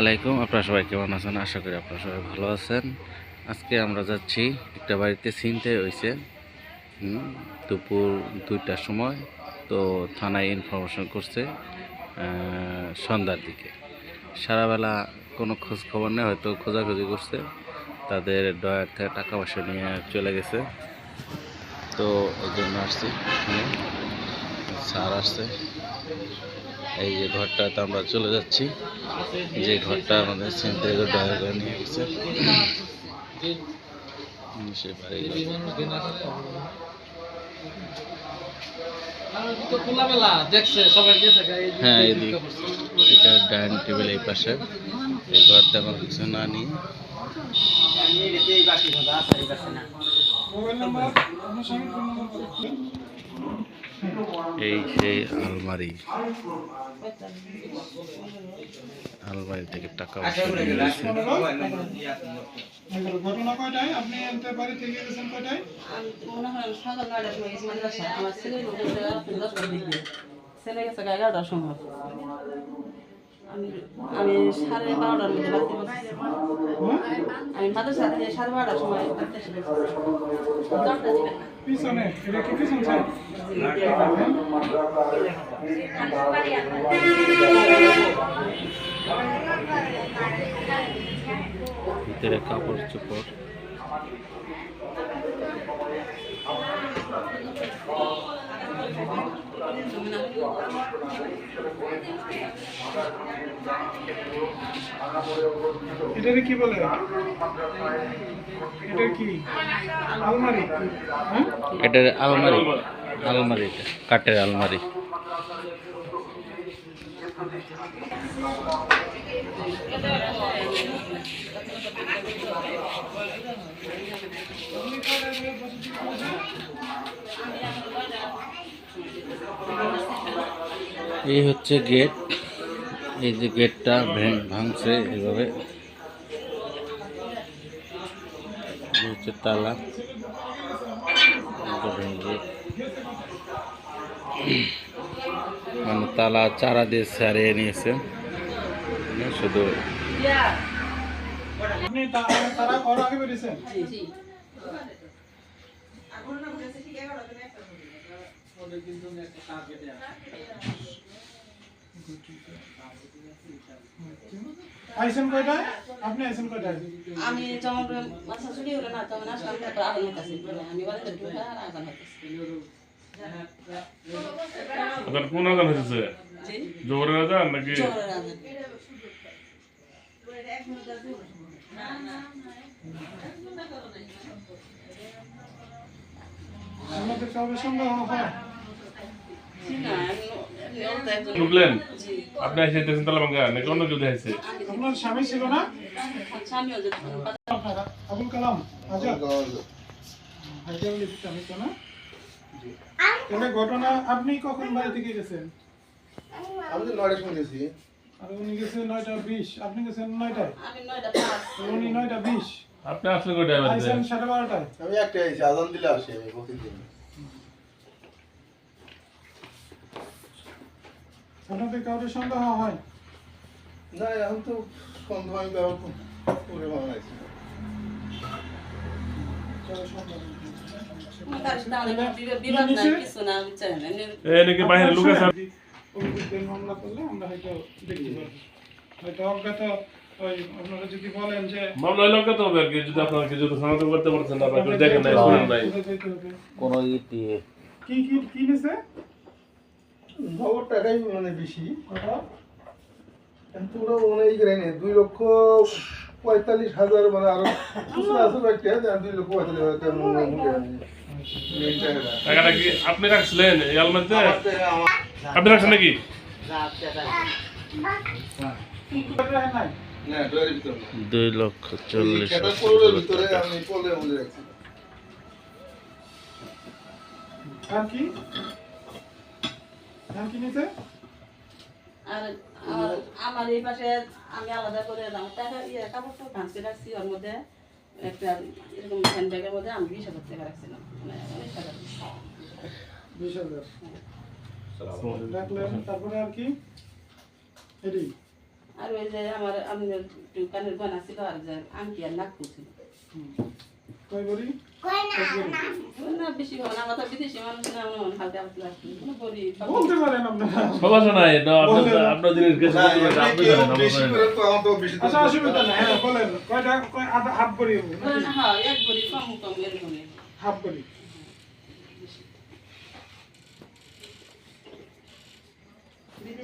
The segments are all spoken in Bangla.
আলাইকুম। আপনারা সবাই কেমন আছেন? আশা করি আপনারা সবাই ভালো আছেন। আজকে আমরা যাচ্ছি একটা বাড়িতে ছিনতে হয়েছে। দুপুর দুইটার সময় তো থানায় ইনফরমেশন করছে সন্ধ্যার দিকে। সারাবেলা কোনো খোঁজ খবর নেই, হয়তো খোঁজাখুঁজি করছে। তাদের ডয়ার থেকে টাকা পয়সা নিয়ে চলে গেছে। তো ওই জন্য আসছি স্যার আসছে। এই যে ঘরটাতে আমরা চলে যাচ্ছি। যে ঘরটা আমাদের চিন্তা করে নিয়ে গেছে। সেই বাড়ি হ্যাঁ এদিক এটা ডাইনিং টেবিল এই পাশে। এই ঘরটা আমার কিছু না নিয়ে। এই সেই আলমারি। আলমারি থেকে টাকা ঘটনা কয়টায়? আপনি এনতে বাড়ি থেকে গেছেন কয়টায়? আমি মনে হয় সকাল নয়টার সময় গেছি মাদ্রাসা আমার ছেলে দশটার দিকে। ছেলে গেছে এগারোটার সময়। আমি আমি সাড়ে বারোটার মধ্যে বাড়তে আমি মাদ্রাসা থেকে সাড়ে বারোটার সময় বাড়তে এসে গেছি। দিবেন না। পিছনে এটা কি পিছন স্যার ভিতরে কাপড় চোপড়। এটারে কি বলে? এটা কি? আলমারি? হ্যাঁ? এটার আলমারি। আলমারি এটা কাঠের আলমারি। এই হচ্ছে গেট এই যে গেটটা ভেঙ- ভাঙছে এইভাবে এই হচ্ছে তালা। এটা ভেঙে মানে তালা চারা দিয়ে সারিয়ে নিয়েছে। মানে শুধু আপনি তা- তারা ওর আগে বেরিয়েছেন জি আইসেন কয়টায়? আপনি আইসেন কয়টায়? আমি যখন মাথা ছুটি হলো না তখন আসলাম তারপর আগুন হতেছে আমি বাড়িতে ঢুকে আর আগুন হতেছে আপনার কোন আজান হয়েছে জি? জোহরের আজান নাকি? জোরের আগুন। আপনাদের কাউকে সন্দেহ হয় না আমি এমনি অল্প একজন ঢুকলেন আপনি এসে দেখছেন তালা ভাঙ্গা নাকি অন্য কেউ দেখেছে আপনার স্বামী ছিল না? আবুল কালাম আজাদ তো না ঘটনা আপনি কখন বাড়ি থেকে গেছেন? আমি তো নয়টার সময় গেছি। আর উনি গেছেন নয়টা বিশ। আপনি গেছেন নয়টায়? নয়টা উনি নয়টা বিশ। আপনি আসলে সাড়ে বারোটায়? আমি আজান দিলে আসি আমি প্রতিদিন। আপনাদের কাউকে সন্দেহ হয়? না এখন তো সন্ধ্যা আমি ব্যবহার করে বানাইছি সন্দেহ যদি মামলা করলে আমরা হয়তো দেখতে পারব। হয়তো অজ্ঞাত আপনারা যদি বলেন যে মামলা হইল হবে আর কি যদি আপনারা কিছু তো করতে পারছেন না দেখেন নাই শুনেন নাই। কোথায় যেতে হবে? কোনো ইট দিয়ে কি কি কি নিছে? নগদ টাকাই মানে বেশি কিন্তু ওরা মানে এই দুই লক্ষ পঁয়তাল্লিশ হাজার মানে আরও আছে একটা দুই লক্ষ পঁয়তাল্লিশ হাজার মেন টাকাটা কি আপনি রাখছিলেন? আলমারিতে? রাখছেন নাকি? দুই লক্ষ চল্লিশ আর কি? কি নিছে আর আমার এই পাশে আমি আলাদা করে আমার টাকা ইয়ে কাপড় তো ভাঁজকে রাখছি ওর মধ্যে। একটা এরকম হ্যান্ড ব্যাগের মধ্যে আমি বিশ হাজার টাকা রাখছিলাম। মানে অনেক টাকা বিশ হাজার। রাখলেন তারপরে আর কি? এটি আর ওই যে আমার আমাদের একটু কানের গয়না ছিল আর যে আংটি আর নাক ছিল কয় কয়টা কয়? না হ্যাঁ কম এরকমই। হাফ বড়ি বিদেশি মাঝে বাদ গয়না থাকে বেশি আমার কাছে আরে ভাই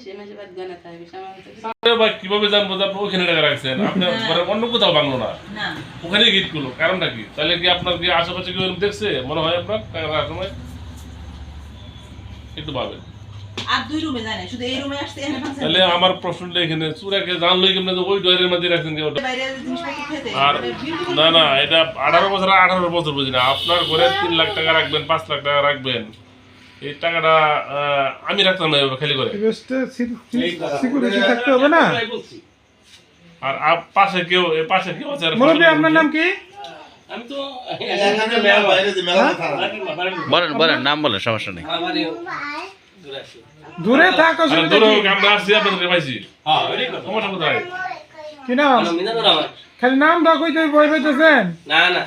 কীভাবে জানব যে আপনি ওখানে টাকা রাখছেন? আপনার অন্য কোথাও বাংলো না। না। ওখানে গিট করল কারণটা কি? তাহলে কি আপনার কি আশেপাশে কেউ দেখছে? মনে হয় আপনার টাকা রাখার সময় একটু ভাবেন। আর দুই রুমে যায় না শুধু এই রুমে আসতে এখানে ভাঙছে তাহলে আমার প্রশ্নটা এখানে চুরাকে জানলো কেমন ওই ডয়ের মধ্যে রাখছেন কেউ আর না না এটা আঠারো বছর আঠারো বছর বুঝি না। আপনার ঘরে তিন লাখ টাকা রাখবেন পাঁচ লাখ টাকা রাখবেন। এই টাকাটা আমি রাখতাম না এভাবে খালি করে। বেস্টে সিকিউরিটি থাকতে হবে না? আর আপ- পাশে কেউ পাশে কেউ আছে মুরব্বী আপনার নাম কি? আমি তো এখানে মেলা বাইরে যে মেলা থানা বলেন বলেন নাম বলেন সমস্যা নেই। দূরে আছে দূরে থাক? আমরা আসছি আপনাদের পাইছি। হ্যাঁ সমস্যা কোথায়? কি নাম? খালি নাম দা কইতে বই না না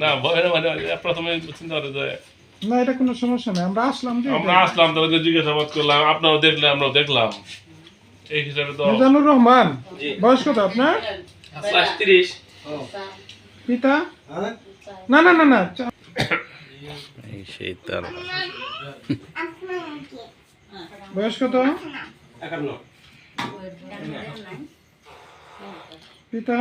না মানে প্রথমে চিন্তা করে যে না এটা কোনো সমস্যা নেই আমরা আসলাম আমরা আসলাম তাদেরকে জিজ্ঞাসাবাদ করলাম আপনারাও দেখলে আমরাও দেখলাম। এই হিসাবে তো মিজানুর রহমান বয়স কত আপনার? তিরিশ। পিতা? হ্যাঁ? না না না না সেই তার বয়স কত? পিতা?